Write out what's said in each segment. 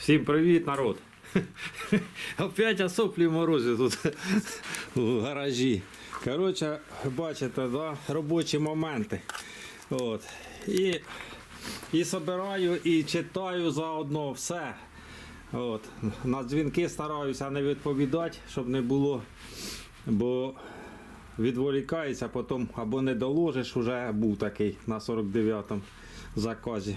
Всім привіт, народ! Опять осоплі морози тут у гаражі. Коротше, бачите, да, робочі моменти. От. І, і собираю, і читаю заодно все. От. На дзвінки стараюся не відповідати, щоб не було. Бо відволікається, потім або не доложиш, уже був такий на 49-му заказі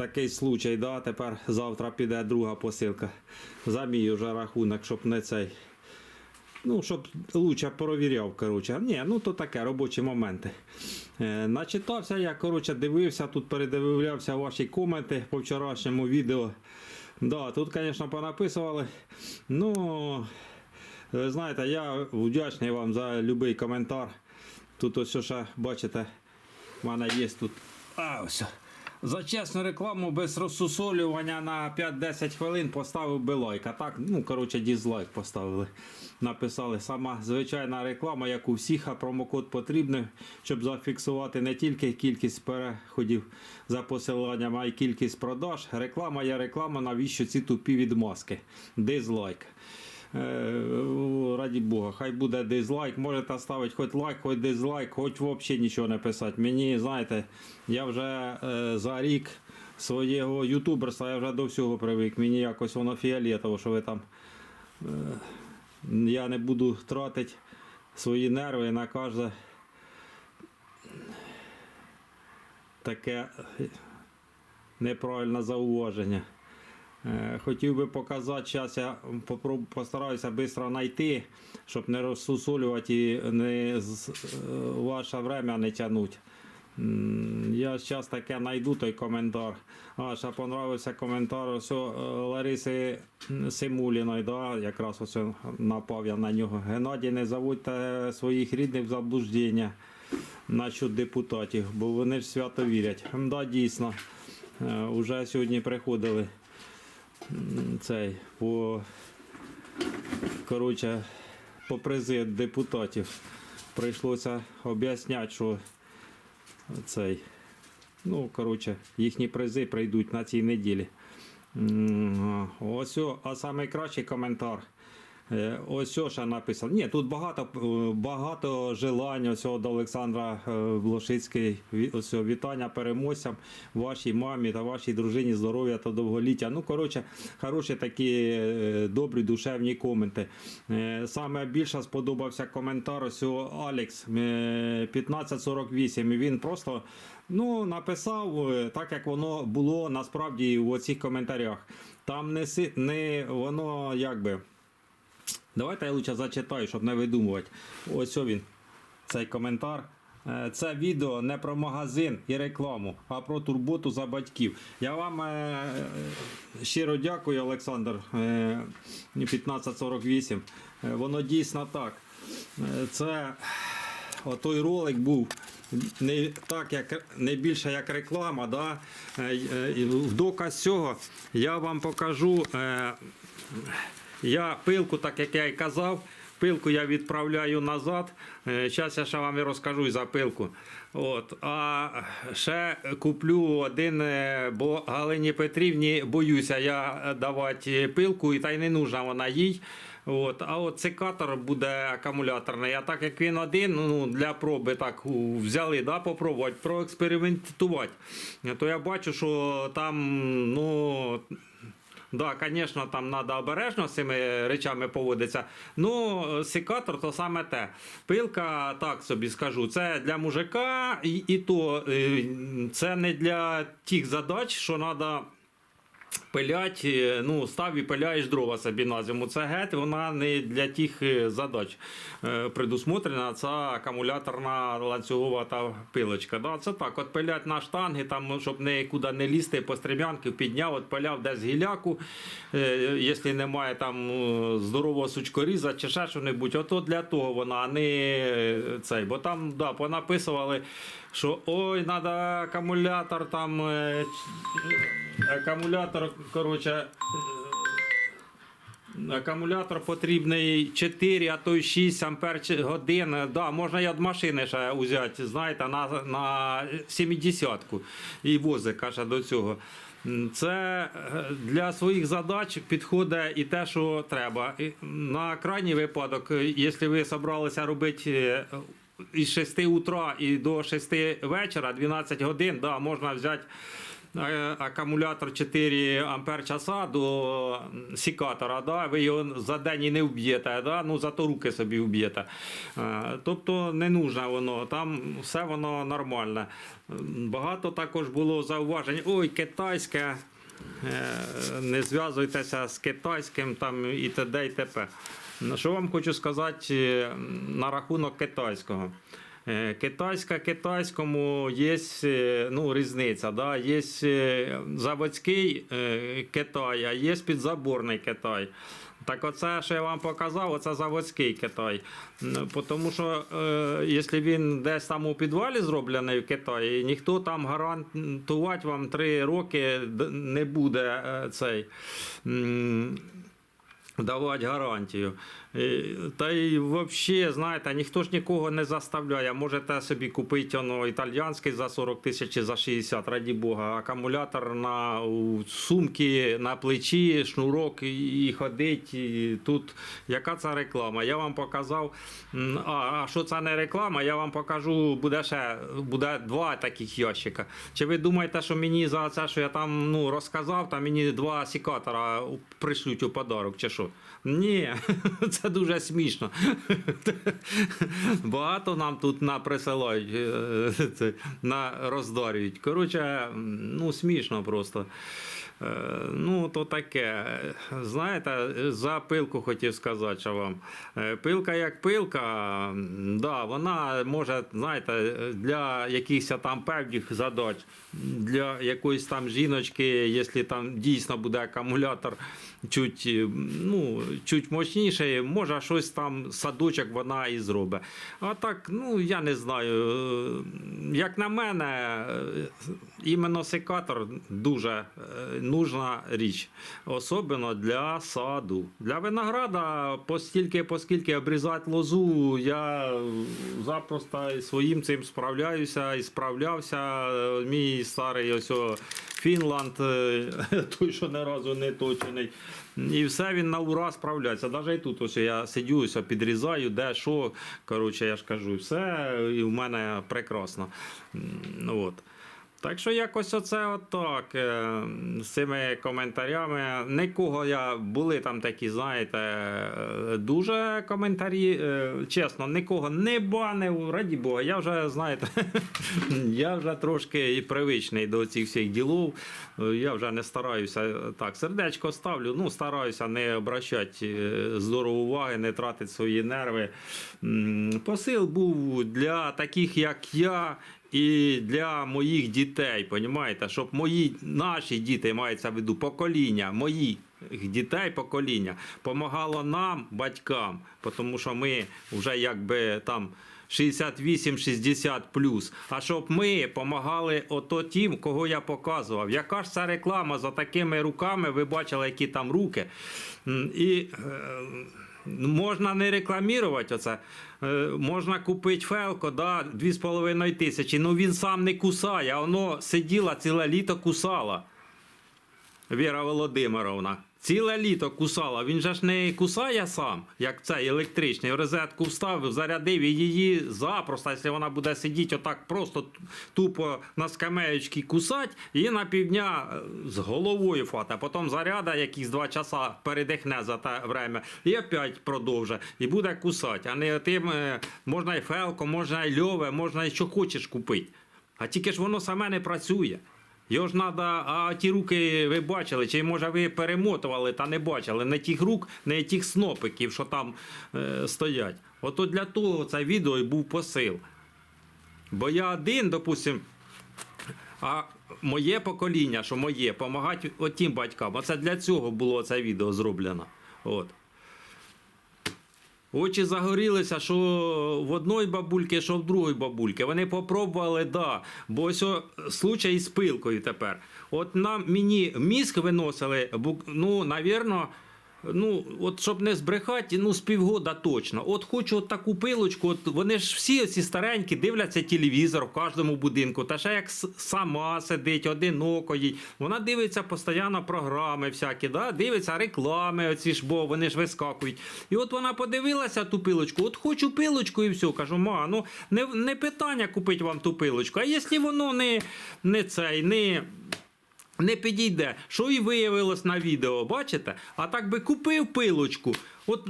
такий случай, да, тепер завтра піде друга посилка. За мій уже рахунок, щоб не цей. Ну, щоб лучше провіряв, коротше. Ні, ну то таке, робочі моменти. Е, начитався я, коротше, дивився, тут передивлявся ваші коменти по вчорашньому відео. Да, тут, звісно, понаписували. Ну, ви знаєте, я вдячний вам за будь-який коментар. Тут ось ще, бачите, в мене є тут. А, ось. За чесну рекламу без розсусолювання на 5-10 хвилин поставив би лайк. А так, ну, коротше, дізлайк поставили. Написали сама звичайна реклама, як у всіх, а промокод потрібний, щоб зафіксувати не тільки кількість переходів за посиланням, а й кількість продаж. Реклама є реклама, навіщо ці тупі відмазки. Дизлайк. Е, Раді Бога, хай буде дизлайк. Можете ставити хоч лайк, хоч дизлайк, хоч взагалі нічого не писати. Мені, знаєте, я вже е, за рік свого ютуберства я вже до всього привик. Мені якось воно фіолетово, що ви там. Е, я не буду тратити свої нерви на кожне таке неправильне зауваження. Е, Хотів би показати, зараз я постараюся швидко знайти, щоб не розсусолювати і не е, ваше время не тягнути. Я зараз таке знайду той коментар. А, ще понравився коментар ось, е, Лариси Симуліної, да, якраз ось напав я на нього. Геннадій, не заводьте своїх рідних в заблуждення насчет депутатів, бо вони ж свято вірять. Да, дійсно. Е, Уже сьогодні приходили цей по коротше, по призи депутатів. Прийшлося об'ясняти, що цей, ну, коротше, їхні призи прийдуть на цій неділі. Ось, а найкращий коментар. Е, Ось що ще написано. Ні, тут багато, е, багато желань ось до Олександра е, Блошицький. Ось вітання переможцям, вашій мамі та вашій дружині здоров'я та довголіття. Ну, коротше, хороші такі е, добрі душевні коменти. Е, Саме більше сподобався коментар ось Алекс е, 1548. І Він просто ну, написав е, так, як воно було насправді в оцих коментарях. Там не, не воно якби. Давайте я лучше зачитаю, щоб не видумувати. Ось він, цей коментар. Е, Це відео не про магазин і рекламу, а про турботу за батьків. Я вам е, щиро дякую, Олександр. е, 1548. Е, Воно дійсно так. Е, Це отой ролик був не так, як не більше як реклама. Да? Е, е, В доказ цього я вам покажу. Е, я пилку, так як я і казав, пилку я відправляю назад. Зараз я ще вам і розкажу за пилку. От. А ще куплю один, е, бо Галині Петрівні боюся я давати пилку, і та й не нужна вона їй. От. А от секатор буде акумуляторний. А так як він один, ну, для проби так взяли, да, попробувати, проекспериментувати, то я бачу, що там, ну. Да, звісно, там треба обережно з цими речами поводитися. Ну, секатор то саме те. Пилка, так собі скажу, це для мужика, і, і то е, це не для тих задач, що треба. Пилять, е, ну, став і пиляєш дрова собі на зиму. Це геть, вона не для тих е, задач е, предусмотрена. Це акумуляторна ланцюгова та пилочка. Да, це так, от пилять на штанги, там, щоб нікуди не лізти по стрімянки, підняв, от пиляв десь гіляку, якщо немає там здорового сучкоріза чи ще що-небудь. Ото для того вона, а не цей. Бо там да, понаписували, що ой, треба акумулятор там. е, Акумулятор, коротше, е, акумулятор потрібний 4, а то й 6 ампер годин. Да, можна і від машини ще взяти, знаєте, на, на 70-ку і возить, каже, до цього. Це е, для своїх задач підходить і те, що треба. На крайній випадок, якщо ви зібралися робити із 6 утра і до 6 вечора, 12 годин, да, можна взяти е, акумулятор 4 ампер часа до сікатора, да, ви його за день і не вб'єте, да, ну зато руки собі вб'єте. Е, Тобто не нужно воно, там все воно нормальне. Багато також було зауважень. Ой, китайське. е, Не зв'язуйтеся з китайським там і т.д. і т.п. Що вам хочу сказати е, на рахунок китайського. Е, Китайська китайському є е, ну, різниця. Да? Є заводський Китай, а є підзаборний Китай. Так оце, що я вам показав, оце заводський Китай. Тому що е, якщо він десь там у підвалі зроблений в Китаї, ніхто там гарантувати вам 3 роки не буде цей. Давати гарантію. Е, Та й взагалі, знаєте, ніхто ж нікого не заставляє. Можете собі купити воно, італьянський за 40 тисяч за 60, раді Бога. Акумулятор на сумки на плечі, шнурок і, ходить. І тут яка це реклама? Я вам показав. А, а що це не реклама? Я вам покажу, буде ще буде два таких ящика. Чи ви думаєте, що мені за це, що я там ну, розказав, там мені два секатора пришлють у подарок, чи що? Ні, це дуже смішно. Багато нам тут наприсилають, е, на роздорюють. Коротше, ну смішно просто. Е, Ну, то таке. Знаєте, за пилку хотів сказати, що вам. Е, Пилка як пилка, да, вона може, знаєте, для якихось там певних задач, для якоїсь там жіночки, якщо там дійсно буде акумулятор чуть, е, ну, чуть мощніший, може щось там садочок вона і зробить. А так, ну я не знаю. Як на мене, іменно секатор дуже нужна річ, особливо для саду. Для винограда, постільки, поскільки обрізати лозу, я запросто своїм цим справляюся і справлявся. Мій старий ось Фінланд, е, той, що не разу не точений. І все він на ура справляється. Навіть і тут ось я сидю, підрізаю, де що. Коротше, я ж кажу, все і в мене прекрасно. От. Так що якось оце отак. е, З цими коментарями. Нікого я були там такі, знаєте, е, дуже коментарі. е, Чесно, нікого не банив, раді Бога. Я вже, знаєте, я вже трошки привичний до цих всіх ділов. Я вже не стараюся так. Сердечко ставлю, ну стараюся не обращати здорово уваги, не тратити свої нерви. Посил був для таких, як я. І для моїх дітей, понімаєте, щоб мої наші діти мається в виду покоління, моїх дітей покоління помагало нам, батькам, тому що ми вже якби там 68-60 плюс. А щоб ми помагали ото тим, кого я показував. Яка ж ця реклама за такими руками? Ви бачили, які там руки. І е, Можна не рекламувати оце. Е, Можна купити фелко, да, 2,5 тисячі. Ну він сам не кусає, а воно сиділа ціле літо кусала. Віра Володимировна. Ціле літо кусала. Він же ж не кусає сам, як цей електричний. Розетку вставив, зарядив і її запросто, якщо вона буде сидіти отак просто тупо на скамеючці кусати, її на півдня е, з головою фата. Потім заряда якісь два часа передихне за те время і опять продовжує. І буде кусати. А не тим е, можна і фелко, можна і льове, можна і що хочеш купити. А тільки ж воно саме не працює. Його ж треба, а ті руки ви бачили, чи може ви перемотували та не бачили не тих рук, не тих снопиків, що там е, стоять. Ото для того це відео і був посил. Бо я один, допустим, а моє покоління, що моє, допомагати отім батькам. Оце для цього було це відео зроблено. От. Очі загорілися, що в одної бабульки, що в другої бабульки. Вони попробували, да. Бо ось случай з пилкою тепер. От нам мені мізк виносили, ну, навірно, Ну, от щоб не збрехати, ну з півгода точно. От хочу от таку пилочку, от вони ж всі ці старенькі дивляться телевізор в кожному будинку. Та ще як сама сидить, одиноко їй. Вона дивиться постійно програми всякі, да? дивиться реклами, оці ж, бо вони ж вискакують. І от вона подивилася ту пилочку, от хочу пилочку і все. Кажу, ма, ну не, не питання купити вам ту пилочку. А якщо воно не, не цей, не не підійде. Що і виявилось на відео, бачите? А так би купив пилочку, от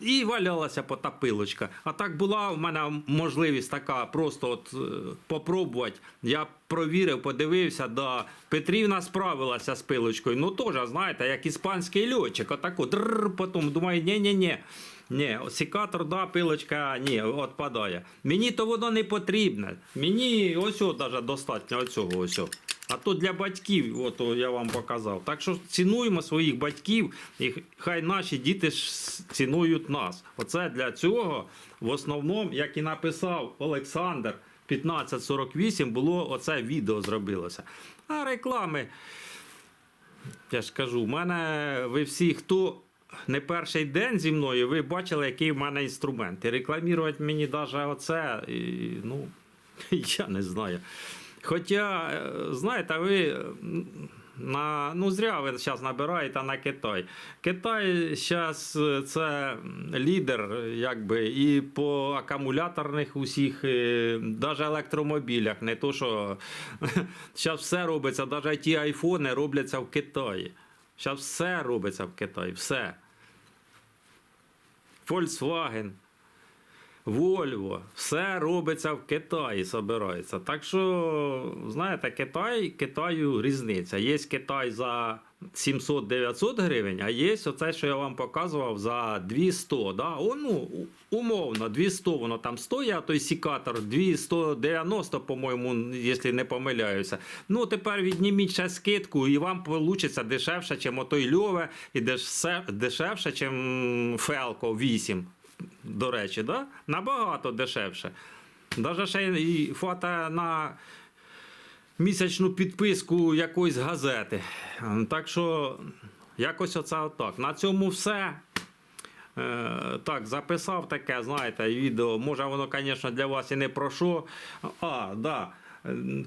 і валялася по та пилочка. А так була в мене можливість така просто от е, попробувати. Я провірив, подивився, да. Петрівна справилася з пилочкою. Ну теж, знаєте, як іспанський льотчик, отако дрррр, потім думаю, ні-ні-ні. Ні, секатор, да, пилочка, ні, відпадає. Мені то воно не потрібне. Мені ось даже достатньо оцього ось. А то для батьків, от я вам показав. Так що цінуємо своїх батьків, і хай наші діти ж цінують нас. Оце для цього в основному, як і написав Олександр, 1548 було оце відео зробилося. А реклами, я ж кажу, в мене ви всі, хто не перший день зі мною, ви бачили, який в мене інструмент. І рекламувати мені навіть оце, і, ну, я не знаю. Хоча, е, знаєте, ви на, ну зря ви зараз набираєте на Китай. Китай зараз це лідер, якби, і по акумуляторних усіх, навіть електромобілях. Не то, що зараз все робиться, навіть ті айфони робляться в Китаї. Зараз все робиться в Китаї, все. Volkswagen. Volvo, все робиться в Китаї, собирається. Так що, знаєте, Китай, Китаю різниця. Є Китай за 700-900 гривень, а є оце, що я вам показував, за 200. Да? О, ну, умовно, 200 воно там стоїть, а той сікатор 290, по-моєму, якщо не помиляюся. Ну, тепер відніміть ще скидку, і вам вийде дешевше, ніж отой Льове, і дешевше, ніж Фелко 8 до речі, да? набагато дешевше. Навіть ще і фото на місячну підписку якоїсь газети. Так що, якось оце отак. На цьому все. Е, так, записав таке, знаєте, відео. Може, воно, звісно, для вас і не про що. А, да.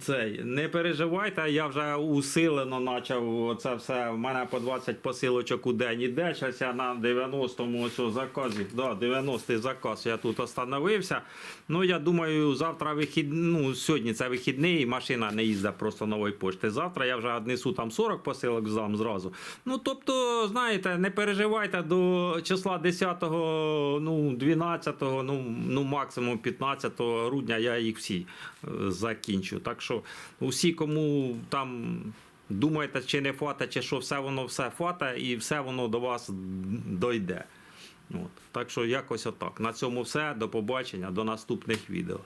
Цей, не переживайте, я вже усилено почав це все. В мене по 20 посилочок у день іде. Зараз я на 90-му ось заказі. Да, 90-й заказ я тут остановився. Ну, я думаю, завтра вихід... ну, сьогодні це вихідний, машина не їздить просто нової пошти. Завтра я вже віднесу там 40 посилок здам зразу. Ну, тобто, знаєте, не переживайте до числа 10-го, ну, 12-го, ну, ну, максимум 15 грудня я їх всі е, закінчу. Так що усі, кому там. Думаєте, чи не фата, чи що все воно все фата, і все воно до вас дойде. От. Так що якось отак. На цьому все. До побачення, до наступних відео.